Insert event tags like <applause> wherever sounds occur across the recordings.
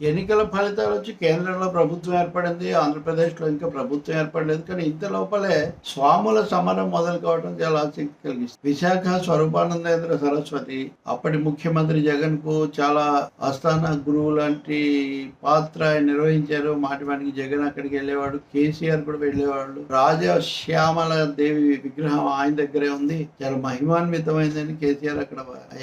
ఎన్నికల ఫలితాలు వచ్చి కేంద్రంలో ప్రభుత్వం ఏర్పడింది ఆంధ్రప్రదేశ్లో ఇంకా ప్రభుత్వం ఏర్పడలేదు. కానీ ఇంత లోపలే స్వాముల సమరం మొదలు కావడం చాలా ఆసక్తి కలిగిస్తుంది. విశాఖ స్వరూపానందేంద్ర సరస్వతి అప్పటి ముఖ్యమంత్రి జగన్కు చాలా ఆస్థాన గురువు లాంటి పాత్ర నిర్వహించారు. మాటి మాటికి జగన్ అక్కడికి వెళ్ళేవాడు కేసీఆర్ కూడా వెళ్ళేవాడు రాజశ్యామల దేవి విగ్రహం ఆయన దగ్గరే ఉంది. చాలా మహిమాన్వితమైందని కేసీఆర్ అక్కడ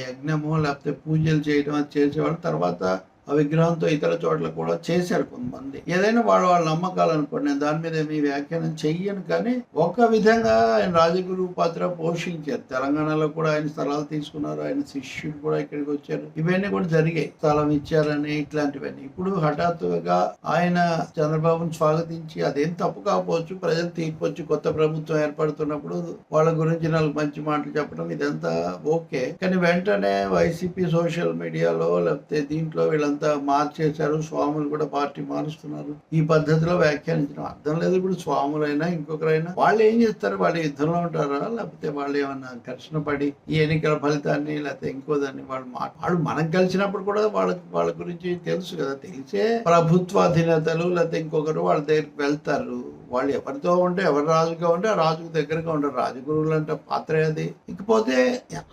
యజ్ఞము లేకపోతే పూజలు చేయడం అది చేసేవాడు తర్వాత ఆ విగ్రహంతో ఇతర చోట్ల కూడా చేశారు కొంతమంది. ఏదైనా వాళ్ళ వాళ్ళ నమ్మకాలు అనుకోండి నేను దాని మీద మీ వ్యాఖ్యానం చెయ్యను కానీ ఒక విధంగా ఆయన రాజగురు పాత్ర పోషించారు. తెలంగాణలో కూడా ఆయన స్థలాలు తీసుకున్నారు ఆయన శిష్యుడు కూడా ఇక్కడికి వచ్చారు. ఇవన్నీ కూడా జరిగాయి. స్థలం ఇచ్చారని ఇట్లాంటివన్నీ. ఇప్పుడు హఠాత్తుగా ఆయన చంద్రబాబును స్వాగతించి అదేం తప్పు కాకపోవచ్చు ప్రజలు తీర్పొచ్చి కొత్త ప్రభుత్వం ఏర్పడుతున్నప్పుడు వాళ్ళ గురించి నాలుగు మంచి మాటలు చెప్పడం ఇదంతా ఓకే. కానీ వెంటనే వైసీపీ సోషల్ మీడియాలో లేకపోతే దీంట్లో వీళ్ళంతా మార్చేశారు స్వాములు కూడా పార్టీ మారుస్తున్నారు. ఈ పద్ధతిలో వ్యాఖ్యానించడం అర్థం లేదు ఇప్పుడు స్వాములైనా ఇంకొకరైనా. వాళ్ళు ఏం చేస్తారు? వాళ్ళు యుద్ధంలో ఉంటారా? లేకపోతే వాళ్ళు ఏమన్నా ఘర్షణ పడి ఈ ఎన్నికల ఫలితాన్ని లేకపోతే ఇంకో దాన్ని వాళ్ళు మా వాళ్ళు మనం కలిసినప్పుడు కూడా వాళ్ళకి వాళ్ళ గురించి తెలుసు కదా. తెలిసే ప్రభుత్వ అధినేతలు లేకపోతే ఇంకొకరు వాళ్ళ దగ్గరికి వెళ్తారు. వాళ్ళు ఎవరితో ఉంటే ఎవరు రాజుగా ఉంటే రాజుకు దగ్గరగా ఉంటారు రాజగురువులు అంటే పాత్ర అది ఇకపోతే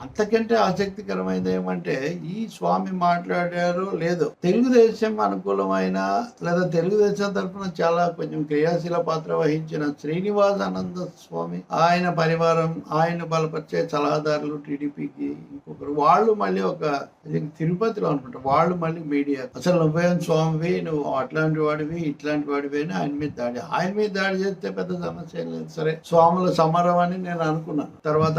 అంతకంటే ఆసక్తికరమైనది ఏమంటే ఈ స్వామి మాట్లాడారు లేదు తెలుగుదేశం అనుకూలమైన లేదా తెలుగుదేశం తరఫున చాలా కొంచెం క్రియాశీల పాత్ర వహించిన శ్రీనివాసానంద స్వామి ఆయన పరివారం ఆయన బలపరిచే సలహాదారులు టీడీపీకి ఇంకొకరు. వాళ్ళు మళ్ళీ ఒక తిరుపతిలో అనుకుంటారు వాళ్ళు మళ్ళీ మీడియా. అసలు నువ్వేం స్వామివి? నువ్వు అట్లాంటి వాడివి ఇట్లాంటి వాడివి అని ఆయన మీద దాడి. ఆయన మీద దాడి చేస్తే పెద్ద సమస్య ఏం లేదు. సరే స్వాముల సమరం అని నేను అనుకున్నాను తర్వాత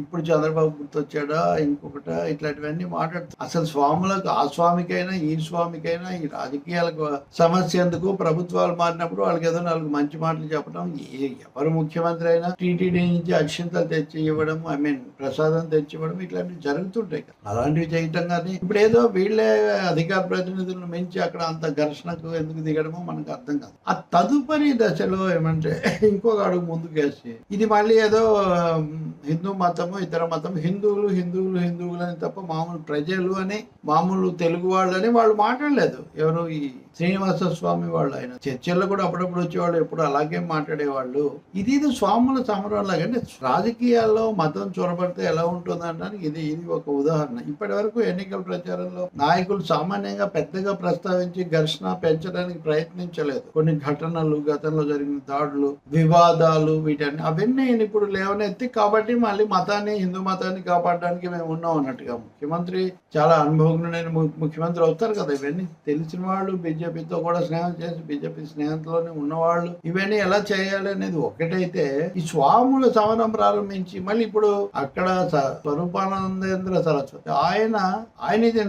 ఇప్పుడు చంద్రబాబు గుర్తొచ్చాడా ఇంకొకట ఇట్లాంటివన్నీ మాట్లాడుతూ అసలు స్వాములకు ఆ స్వామికైనా ఈ స్వామికైనా ఈ రాజకీయాలకు సమస్య ఎందుకు? ప్రభుత్వాలు మారినప్పుడు వాళ్ళకి ఏదో నాలుగు మంచి మాటలు చెప్పడం. ఎవరు ముఖ్యమంత్రి అయినా టీటీడీ నుంచి అక్షింతలు తెచ్చి ఇవ్వడం ఐ మీన్ ప్రసాదం తెచ్చి ఇవ్వడం ఇట్లాంటివి జరుగుతుంటాయి అలాంటివి చేయటం కానీ ఇప్పుడు ఏదో వీళ్ళే అధికార ప్రతినిధులను మించి అక్కడ అంత ఘర్షణకు ఎందుకు దిగడమో మనకు అర్థం కాదు. ఆ తదుపరి దశలో ఏమంటే <laughs> ఇంకొక అడుగు ముందుకేసి ఇది మళ్ళీ ఏదో హిందూ మతము ఇతర మతం హిందువులు హిందువులు హిందువులు అని తప్ప మామూలు ప్రజలు అని మామూలు తెలుగు వాళ్ళు అని వాళ్ళు మాట్లాడలేదు. ఎవరు ఈ శ్రీనివాస స్వామి వాళ్ళు ఆయన చర్చల్లో కూడా అప్పుడప్పుడు వచ్చేవాళ్ళు ఎప్పుడు అలాగే మాట్లాడేవాళ్ళు. ఇది ఇది స్వాముల సమరం లాగా. అంటే రాజకీయాల్లో మతం చొరబడితే ఎలా ఉంటుంది అనడానికి ఇది ఇది ఒక ఉదాహరణ. ఇప్పటి వరకు ఎన్నికల ప్రచారంలో నాయకులు సామాన్యంగా పెద్దగా ప్రస్తావించి ఘర్షణ పెంచడానికి ప్రయత్నించలేదు. కొన్ని ఘటనలు గతంలో జరిగిన దాడులు వివాదాలు వీటన్ని అవన్నీ ఇప్పుడు లేవనెత్తి కాబట్టి మళ్ళీ మతాన్ని హిందూ మతాన్ని కాపాడడానికి మేము ఉన్నాం అన్నట్టుగా ముఖ్యమంత్రి చాలా అనుభవజ్ఞుడైన ము- ముఖ్యమంత్రి అవుతారు కదా. ఇవన్నీ తెలిసిన వాళ్ళు బీజేపీతో కూడా స్నేహం చేసి బీజేపీ స్నేహంలోనే ఉన్నవాళ్ళు. ఇవన్నీ ఎలా చేయాలి అనేది ఒకటైతే ఈ స్వాముల సమరం ప్రారంభించి మళ్ళీ ఇప్పుడు అక్కడ స్వరూపానందేంద్ర సరస్వతి ఆయన ఆయన ఇది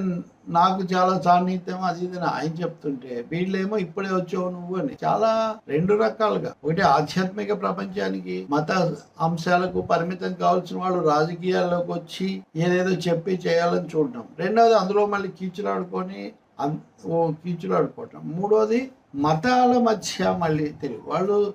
నాకు చాలా సాన్నిహిత్యం అది ఇది ఆయన చెప్తుంటే వీళ్ళేమో ఇప్పుడే వచ్చావు నువ్వు అని. చాలా రెండు రకాలుగా. ఒకటి ఆధ్యాత్మిక ప్రపంచానికి మత అంశాలకు పరిమితం కావాల్సిన వాళ్ళు రాజకీయాల్లోకి వచ్చి ఏదేదో చెప్పి చేయాలని చూడటం. రెండవది అందులో మళ్ళీ కీచులాడుకొని ఓ కీచులాడుకోవటం. మూడోది మతాల మధ్య మళ్ళీ తెలుగు వాళ్ళు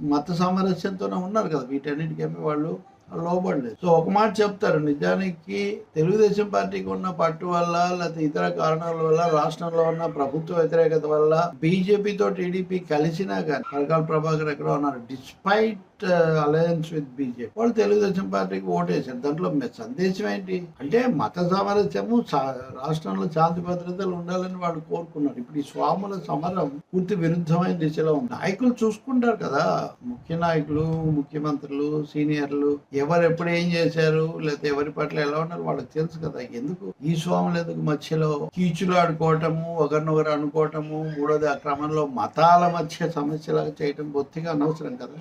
మత సామరస్యంతోనే ఉన్నారు కదా. వీటన్నిటికేమి వాళ్ళు లోబడలేదు. సో ఒక మాట చెప్తారు నిజానికి తెలుగుదేశం పార్టీకి ఉన్న పట్టు వల్ల లేకపోతే ఇతర కారణాల వల్ల రాష్ట్రంలో ఉన్న ప్రభుత్వ వ్యతిరేకత వల్ల బీజేపీతో టీడీపీ కలిసినా కానీ పరకాల ప్రభాకర్ ఎక్కడ ఉన్నారు. డిస్పైట్ అలయన్స్ విత్ బీజేపీ వాళ్ళు తెలుగుదేశం పార్టీకి ఓటేశారు. దాంట్లో సందేశం ఏంటి? అంటే మత సామరస్యము రాష్ట్రంలో శాంతి భద్రతలు ఉండాలని వాళ్ళు కోరుకున్నారు. ఇప్పుడు ఈ స్వాముల సమరం పూర్తి విరుద్ధమైన దిశలో ఉంది. నాయకులు చూసుకుంటారు కదా. ముఖ్య నాయకులు ముఖ్యమంత్రులు సీనియర్లు ఎవరు ఎప్పుడు ఏం చేశారు లేకపోతే ఎవరి పట్ల ఎలా ఉన్నారు వాళ్ళకి తెలుసు కదా. ఎందుకు? ఈ స్వాములు ఎందుకు మధ్యలో కీచులు ఆడుకోవటము ఒకరినొకరు అనుకోవటము మూడోది ఆ క్రమంలో మతాల మధ్య సమస్యలాగా చేయటం బొత్తిగా అనవసరం కదా.